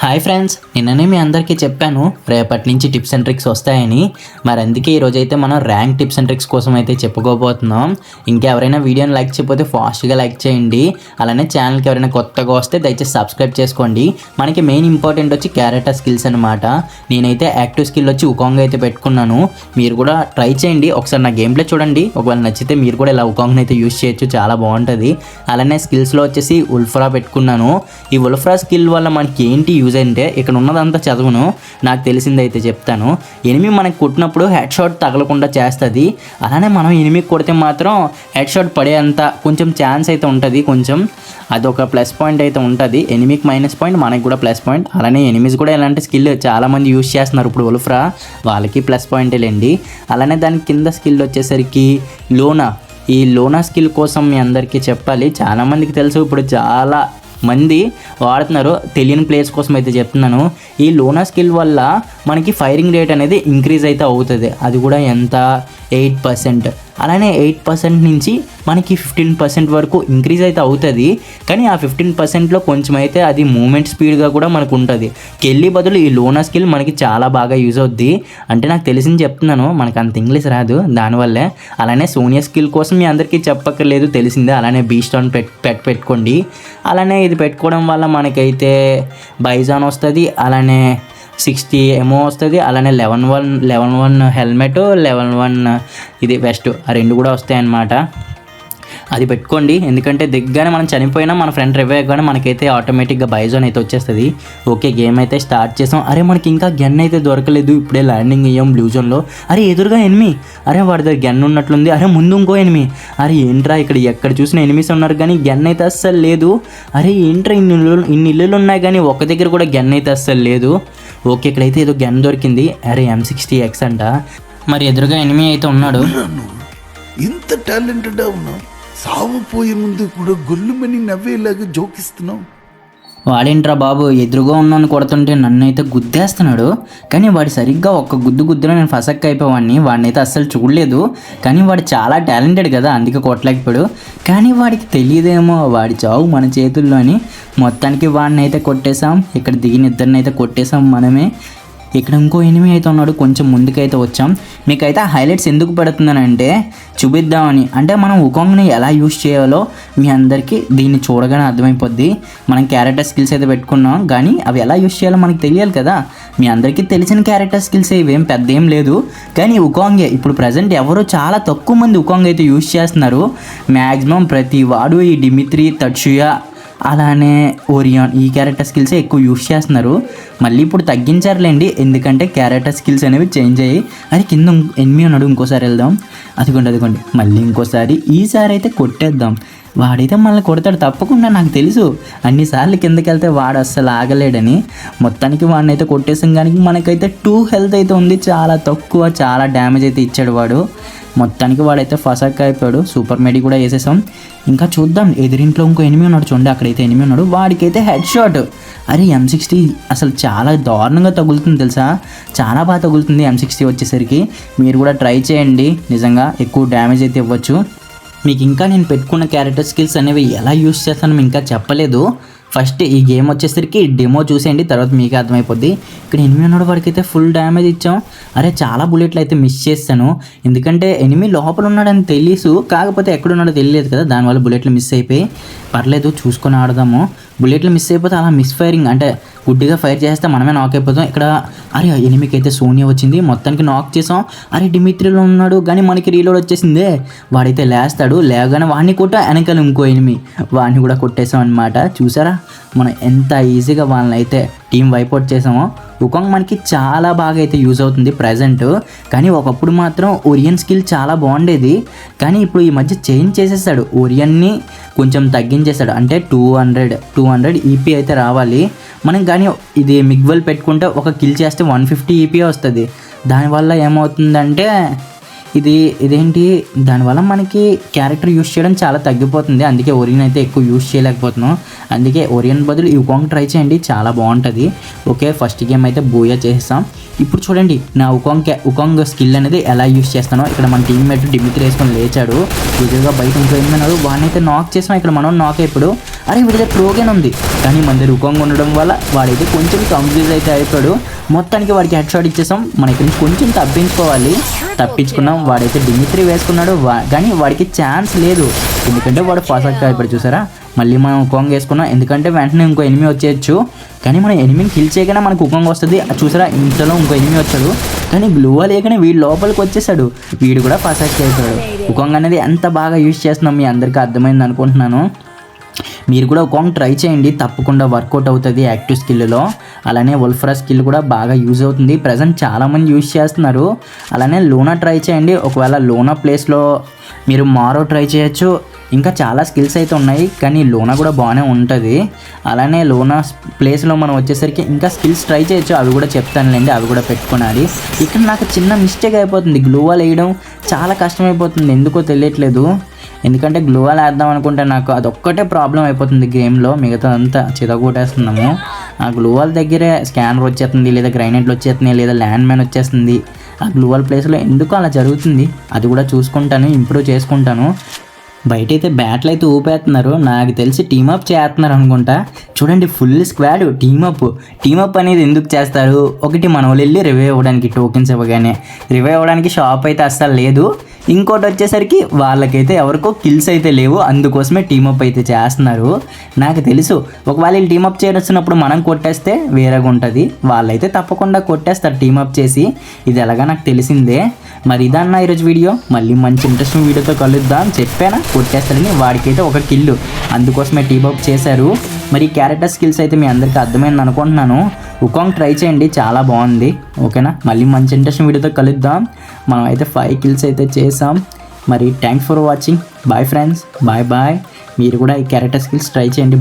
Hi friends నిన్ననే మీ అందరికీ చెప్పాను రేపటి నుంచి టిప్స్ అండ్ ట్రిక్స్ వస్తాయని. మరి అందుకే ఈరోజు అయితే మనం ర్యాంక్ టిప్స్ అండ్ ట్రిక్స్ కోసం అయితే చెప్పుకోబోతున్నాం. ఇంకెవరైనా వీడియోని లైక్ చేయకపోతే ఫాస్ట్గా లైక్ చేయండి. అలానే ఛానల్కి ఎవరైనా కొత్తగా వస్తే దయచేసి సబ్స్క్రైబ్ చేసుకోండి. మనకి మెయిన్ ఇంపార్టెంట్ వచ్చి క్యారెక్టర్ స్కిల్స్ అనమాట నేనైతే యాక్టివ్ స్కిల్ వచ్చి ఉకాంగ్ అయితే పెట్టుకున్నాను. మీరు కూడా ట్రై చేయండి. ఒకసారి నా గేమ్ ప్లే చూడండి. ఒకవేళ నచ్చితే మీరు కూడా ఇలా ఉకాంగ్ని అయితే యూస్ చేయొచ్చు. చాలా బాగుంటుంది. అలానే స్కిల్స్లో వచ్చేసి ఉల్ఫ్రా పెట్టుకున్నాను. ఈ ఉల్ఫ్రా స్కిల్ వల్ల మనకి ఏంటి యూజ్ అంటే ఇక్కడ ఉన్నదంతా చదువును. నాకు తెలిసింది అయితే చెప్తాను. ఎనిమి మనకి కొట్టినప్పుడు హెడ్ షాట్ తగలకుండా చేస్తుంది. అలానే మనం ఎనిమి కొడితే మాత్రం హెడ్ షాట్ పడేంత కొంచెం ఛాన్స్ అయితే ఉంటుంది కొంచెం. అదొక ప్లస్ పాయింట్ అయితే ఉంటుంది. ఎనిమికి మైనస్ పాయింట్ మనకి కూడా ప్లస్ పాయింట్ అలానే ఎనిమిస్ కూడా ఇలాంటి స్కిల్ చాలామంది యూజ్ చేస్తున్నారు. ఇప్పుడు ఉల్ఫ్రా వాళ్ళకి ప్లస్ పాయింటేలేండి అలానే దాని కింద స్కిల్ వచ్చేసరికి లోనా. ఈ లోనా స్కిల్ కోసం మీ అందరికీ చెప్పాలి. చాలామందికి తెలుసు ఇప్పుడు చాలా మంది వాడుతున్నారు. తెలియని ప్లేస్ కోసం అయితే చెప్తున్నాను. ఈ లోనా స్కిల్ వల్ల మనకి ఫైరింగ్ రేట్ అనేది ఇంక్రీజ్ అయితే అవుతుంది. అది కూడా ఎంత ఎయిట్ పర్సెంట్. అలానే ఎయిట్ పర్సెంట్ నుంచి మనకి ఫిఫ్టీన్ పర్సెంట్ వరకు ఇంక్రీజ్ అయితే అవుతుంది. కానీ ఆ ఫిఫ్టీన్ పర్సెంట్లో కొంచెం అయితే అది మూమెంట్ స్పీడ్గా కూడా మనకు ఉంటుంది కెళ్ళి బదులు ఈ లోనా స్కిల్ మనకి చాలా బాగా యూజ్ అవుద్ది. అంటే నాకు తెలిసింది చెప్తున్నాను మనకు అంత ఇంగ్లీష్ రాదు దానివల్లే. అలానే సోనియా స్కిల్ కోసం మీ అందరికీ చెప్పక్కర్లేదు తెలిసిందే. అలానే బీస్టాన్ పెట్ పెట్ పెట్టుకోండి. అలానే ఇది పెట్టుకోవడం వల్ల మనకైతే బైజాన్ వస్తుంది. అలానే సిక్స్టీ ఏమో వస్తుంది. అలానే eleven one eleven one helmet eleven one ఇది వెస్ట్ ఆ రెండు కూడా వస్తాయి అన్నమాట అది పెట్టుకోండి. ఎందుకంటే దిగ్గానే మనం చనిపోయినా మన ఫ్రెండ్ రివైవ్ కానీ మనకైతే ఆటోమేటిక్గా బైజోన్ అయితే వచ్చేస్తుంది. ఓకే గేమ్ అయితే స్టార్ట్ చేసాం. అరే మనకి ఇంకా గన్ అయితే దొరకలేదు. ఇప్పుడే ల్యాండింగ్ అయ్యాం బ్లూ జోన్లో అరే ఎదురుగా ఎనిమి అరే వాడి దగ్గర గన్ ఉన్నట్లుంది. అరే ముందు ఇంకో ఎనిమి అరే ఏంట్రా ఇక్కడ ఎక్కడ చూసిన ఎనిమిస్ ఉన్నారు కానీ గన్ అయితే అస్సలు లేదు. అరే ఏంట్రా ఇన్ని ఇల్లు ఇన్ని ఇల్లులు ఉన్నాయి కానీ ఒక్క దగ్గర కూడా గన్ అయితే అస్సలు లేదు. ఓకే ఇక్కడైతే ఏదో గన్ దొరికింది. అరే ఎం సిక్స్టీ ఎక్స్ అంట. మరి ఎదురుగా ఎనిమి అయితే ఉన్నాడు. ఇంత టాలెంటెడ్ ఉన్నావు. సావు పోయే ముందు కూడా గొల్లుమని నవ్వేలాగా జోకిస్తున్నావు. వాడేంట్రా బాబు ఎదురుగా ఉన్నాను కొడుతుంటే నన్ను అయితే గుద్దేస్తున్నాడు. కానీ వాడు సరిగ్గా ఒక్క గుద్దు గుద్దులో నేను ఫసక్ అయిపోవాడిని వాడిని అయితే అస్సలు చూడలేదు. కానీ వాడు చాలా టాలెంటెడ్ కదా అందుకే కొట్టలేకపోయాడు. కానీ వాడికి తెలియదేమో వాడి చావు మన చేతుల్లో అని మొత్తానికి వాడిని అయితే కొట్టేశాం. ఇక్కడ దిగిన ఇద్దరిని అయితే కొట్టేశాం మనమే. ఇక్కడ ఇంకో ఎనిమి అయితే ఉన్నాడు. కొంచెం ముందుకైతే వచ్చాం. మీకైతే హైలైట్స్ ఎందుకు పెడుతుందనంటే చూపిద్దామని. అంటే మనం ఉకాంగ్ని ఎలా యూస్ చేయాలో మీ అందరికీ దీన్ని చూడగానే అర్థమైపోద్ది. మనం క్యారెక్టర్ స్కిల్స్ అయితే పెట్టుకున్నాం. కానీ అవి ఎలా యూస్ చేయాలో మనకు తెలియాలి కదా. మీ అందరికీ తెలిసిన క్యారెక్టర్ స్కిల్స్ ఇవేం పెద్ద ఏం లేదు. కానీ ఉకాంగే ఇప్పుడు ప్రజెంట్ ఎవరు చాలా తక్కువ మంది ఉకాంగ్ అయితే యూస్ చేస్తున్నారు. మ్యాక్సిమం ప్రతి వాడు ఈ డిమిత్రి తక్షుయా అలానే ఓరియాన్ ఈ క్యారెక్టర్ స్కిల్స్ ఎక్కువ యూస్ చేస్తున్నారు. మళ్ళీ ఇప్పుడు తగ్గించారులేండి ఎందుకంటే క్యారెక్టర్ స్కిల్స్ అనేవి చేంజ్ అయ్యి అది కింద ఎనిమి ఉన్నాడు ఇంకోసారి వెళ్దాం. అదిగోండి అదిగోండి మళ్ళీ ఇంకోసారి ఈసారి అయితే కొట్టేద్దాం. వాడైతే మళ్ళీ కొడతాడు తప్పకుండా నాకు తెలుసు. అన్నిసార్లు కిందకి వెళ్తే వాడు అస్సలు ఆగలేడని. మొత్తానికి వాడిని అయితే కొట్టేసాం కానీ మనకైతే టూ హెల్త్ అయితే ఉంది చాలా తక్కువ చాలా డ్యామేజ్ అయితే ఇచ్చాడు వాడు. మొత్తానికి వాడైతే ఫసాక్ అయిపోయాడు. సూపర్ మెడి కూడా వేసేసాం. ఇంకా చూద్దాం ఎదురింట్లో ఇంకో ఎనిమి ఉన్నాడు చూడండి అక్కడైతే ఎనిమి ఉన్నాడు. వాడికైతే హెడ్ షాట్ అరే ఎం సిక్స్టీ అసలు చాలా దారుణంగా తగులుతుంది తెలుసా? చాలా బాగా తగులుతుంది ఎం సిక్స్టీ వచ్చేసరికి. మీరు కూడా ట్రై చేయండి. నిజంగా ఎక్కువ డ్యామేజ్ అయితే ఇవ్వచ్చు. మీకు ఇంకా నేను పెట్టుకున్న క్యారెక్టర్ స్కిల్స్ అనేవి ఎలా యూస్ చేస్తానో ఇంకా చెప్పలేదు. ఫస్ట్ ఈ గేమ్ వచ్చేసరికి డెమో చూసేయండి తర్వాత మీకే అర్థమైపోద్ది. ఇక్కడ ఎనిమి ఉన్నాడు వాడికి అయితే ఫుల్ డ్యామేజ్ ఇచ్చాం. అరే చాలా బుల్లెట్లు అయితే మిస్ చేస్తాను. ఎందుకంటే ఎనిమి లోపల ఉన్నాడని తెలుసు కాకపోతే ఎక్కడ ఉన్నాడో తెలియలేదు కదా దానివల్ల బుల్లెట్లు మిస్ అయిపోయి. పర్లేదు చూసుకొని ఆడదాము. బుల్లెట్లు మిస్ అయిపోతే అలా మిస్ ఫైరింగ్ అంటే గుడ్డిగా ఫైర్ చేస్తే మనమే నాక్ అయిపోతాం. ఇక్కడ అరే ఎనిమికి అయితే సోనియా వచ్చింది. మొత్తానికి నాక్ చేసాం. అరే డిమిత్రిలో ఉన్నాడు కానీ మనకి రీలోడ్ వచ్చేసిందే. వాడైతే లేస్తాడు లేవగానే వాడిని కూడా వెనకాల ఇంకో ఎనిమి వాడిని కూడా కొట్టేసాం అనమాట చూసారా? మనం ఎంత ఈజీగా వాళ్ళని అయితే టీం వైపౌట్ చేసామో ఉకాంగ్ మనకి చాలా బాగా అయితే యూజ్ అవుతుంది ప్రజెంట్ కానీ ఒకప్పుడు మాత్రం ఒరియన్ స్కిల్ చాలా బాగుండేది. కానీ ఇప్పుడు ఈ మధ్య చేంజ్ చేసేసాడు. ఒరియన్ని కొంచెం తగ్గించేశాడు అంటే two hundred two hundred EP అయితే రావాలి. మనం కానీ ఇది మిగ్వెల్ పెట్టుకుంటే ఒక కిల్ చేస్తే వన్ ఫిఫ్టీ ఈపీ వస్తుంది. దానివల్ల ఏమవుతుందంటే ఇది ఇదేంటి? దానివల్ల మనకి క్యారెక్టర్ యూస్ చేయడం చాలా తగ్గిపోతుంది. అందుకే ఒరియన్ అయితే ఎక్కువ యూస్ చేయలేకపోతున్నాం. అందుకే ఒరియన్ బదులు యుకాంగ్ ఉకాంగ్ ట్రై చేయండి. చాలా బాగుంటుంది. ఓకే ఫస్ట్ గేమ్ అయితే బూయా చేస్తాం ఇప్పుడు చూడండి నా ఉకాంగ్ క్యా- ఉకాంగ్ స్కిల్ అనేది ఎలా యూస్ చేస్తానో. ఇక్కడ మన టీమ్మేట్ డిమిత్రి వేసుకొని లేచాడు. విజయగా బయట ఇంకో ఎనిమిది వాడినైతే నాక్ చేసాం. ఇక్కడ మనం నాక్ అయిపోయాడు అరే వీడిదే ప్రోగేన్ ఉంది. కానీ మన దగ్గర ఉకాంగ్ ఉండడం వల్ల వాడైతే కొంచెం కన్ఫ్యూజ్ అయితే అయిపోయాడు. మొత్తానికి వాడికి హెడ్ షాట్ ఇచ్చేసాం. మన ఇక్కడ నుంచి కొంచెం తప్పించుకోవాలి. తప్పించుకున్నాం. వాడైతే డిమిత్రి వేసుకున్నాడు. వా- కానీ వాడికి ఛాన్స్ లేదు. ఎందుకంటే వాడు ఫాస్ట్ ఇప్పుడు చూసారా? మళ్ళీ మనం ఉకాంగ్ వేసుకున్నాం. ఎందుకంటే వెంటనే ఇంకో ఎనిమి వచ్చేయచ్చు. కానీ మనం ఎనిమిని కిల్ చేయగానే మనకు ఉకాంగ్ వస్తుంది. అది చూసారా? ఇంతలో ఇంకో ఎనిమి వచ్చాడు. కానీ బ్లూ లేకనే వీడు లోపలికి వచ్చేసాడు. వీడు కూడా ఫాస్ట్ అయిపోయాడు. ఉకాంగ్ అనేది ఎంత బాగా యూజ్ చేస్తున్నాం మీ అందరికీ అర్థమైంది అనుకుంటున్నాను. మీరు కూడా ఒక ట్రై చేయండి. తప్పకుండా వర్కౌట్ అవుతుంది యాక్టివ్ స్కిల్లో అలానే ఉల్ఫ్రా స్కిల్ కూడా బాగా యూజ్ అవుతుంది. ప్రజెంట్ చాలామంది యూజ్ చేస్తున్నారు. అలానే లోనా ట్రై చేయండి. ఒకవేళ లోనా ప్లేస్లో మీరు మారో ట్రై చేయొచ్చు. ఇంకా చాలా స్కిల్స్ అయితే ఉన్నాయి. కానీ లోనా కూడా బాగానే ఉంటుంది. అలానే లోనా ప్లేస్లో మనం వచ్చేసరికి ఇంకా స్కిల్స్ ట్రై చేయొచ్చు. అవి కూడా చెప్తానులేండి. అవి కూడా పెట్టుకున్నాడు ఇక్కడ నాకు చిన్న మిస్టేక్ అయిపోతుంది. గ్లూవాల్ వేయడం చాలా కష్టమైపోతుంది. ఎందుకో తెలియట్లేదు. ఎందుకంటే గ్లూవాల్ వేద్దాం అనుకుంటే నాకు అదొక్కటే ప్రాబ్లం అయిపోతుంది గేమ్లో. మిగతా అంతా చితగొట్టేస్తున్నాము. ఆ గ్లూవాల్ దగ్గరే స్కానర్ వచ్చేస్తుంది లేదా గ్రైనెట్లు వచ్చేస్తున్నాయి లేదా ల్యాండ్ మ్యాన్ వచ్చేస్తుంది. ఆ గ్లూవాల్ ప్లేస్లో ఎందుకు అలా జరుగుతుంది? అది కూడా చూసుకుంటాను ఇంప్రూవ్ చేసుకుంటాను. బయట అయితే బ్యాట్లు అయితే ఊపేస్తున్నారు నాకు తెలిసి టీమప్ చేస్తున్నారు అనుకుంటా. చూడండి ఫుల్ స్క్వాడ్ టీమప్ టీమప్ అనేది ఎందుకు చేస్తారు? ఒకటి మన వాళ్ళు వెళ్ళి రివైవ్ అవ్వడానికి టోకెన్స్ ఇవ్వగానే. రివైవ్ అవ్వడానికి షాప్ అయితే అస్సలు లేదు. ఇంకోటి వచ్చేసరికి వాళ్ళకైతే ఎవరికో కిల్స్ అయితే లేవు. అందుకోసమే టీమప్ అయితే చేస్తున్నారు. నాకు తెలుసు ఒకవేళ వీళ్ళు టీమప్ చేస్తున్నప్పుడు మనం కొట్టేస్తే వేరేగా ఉంటుంది వాళ్ళైతే తప్పకుండా కొట్టేస్తారు టీమప్ చేసి. ఇది ఎలాగా నాకు తెలిసిందే. మరి ఇదన్న ఈరోజు వీడియో. మళ్ళీ మంచి ఇంట్రెస్టింగ్ వీడియోతో కలుద్దాం. చెప్పానా? కొట్టేస్తారని వాడికైతే ఒక కిల్లు. అందుకోసమే టీబాప్ చేశారు. మరి క్యారెక్టర్ స్కిల్స్ అయితే మీ అందరికీ అర్థమైంది అనుకుంటున్నాను. ఉకాంగ్ ట్రై చేయండి. చాలా బాగుంది. ఓకేనా? మళ్ళీ మంచి ఇంట్రెస్టింగ్ వీడియోతో కలుద్దాం. మనం అయితే ఫైవ్ కిల్స్ అయితే చేసాం మరి thanks for watching bye friends bye bye మీరు కూడా ఈ క్యారెక్టర్ స్కిల్స్ ట్రై చేయండి.